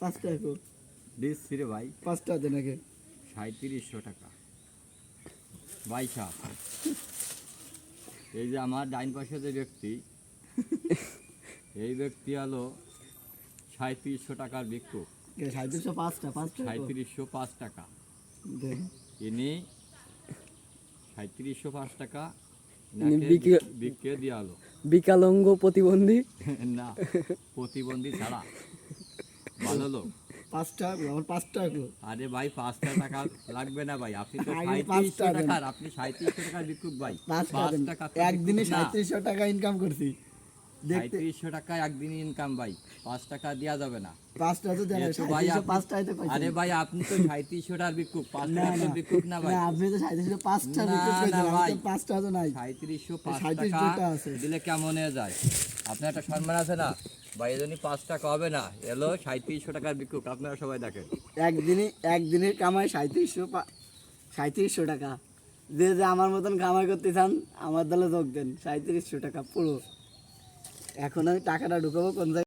পাঁচটা একো দিচ্ছি রে ভাই। পাঁচটা দেন আগে সাঁত্রিশশো টাকা। ভাই সাহ এই যে আমার ডাইন পাশে যে ব্যক্তি এই ব্যক্তি হলো সাঁত্রিশশো টাকার বিক্ষোভ সাঁত্রিশশো পাঁচটা? পাঁচটা সাঁত্রিশশো পাঁচ টাকা। ইনি সাঁত্রিশশো পাঁচ টাকা ইনি নাকে বিক্রি- বিক্রি দিয়ে আলো বিকালঙ্গ প্রতিবন্ধী? না প্রতিবন্ধী ছাড়া। ভালো লোক পাঁচটা আমার পাঁচটা একো আরে ভাই পাঁচটা টাকা লাগবে না ভাই। আপনি তো সাঁত্রিশশো টাকার আপনি সাঁত্রিশশো টাকার বিক্ষোভ ভাই। পাঁচ টাকা একদিনে সাঁত্রিশশো টাকা ইনকাম করছি। সাঁত্রিশশো টাকা একদিন ইনকাম ভাই। পাঁচ টাকা দেওয়া যাবে না। পাঁচটা তো ভাই সাঁত্রিশশো আপনি- তো আরে ভাই আপনি তো সাঁত্রিশশো টাকার বিক্ষোভ পাঁচ না টাকার না। ভাই। আপনি তো সাঁত্রিশশো পাঁচটা না, বিক্রি না করেছেন আমি ভাই। তো পাঁচটা তো নাই। সাঁত্রিশশো পাঁচ টাকা দিলে কেমন হয়ে যায়? আপনার একটা সম্মান আছে না? ভাই এজন্য পাঁচ টাকা হবে না। এলো সাঁত্রিশশো টাকার বিক্ষোভ আপনারা সবাই দেখেন। একদিনই, একদিনের কামাই সাঁত্রিশশো সাঁত্রিশশো টাকা। যে যে আমার মতন কামাই করতে চান, আমার দলে যোগ দেন। সাঁত্রিশশো টাকা, পুরো। এখন আমি টাকাটা ঢুকাবো কোন জায়গায়?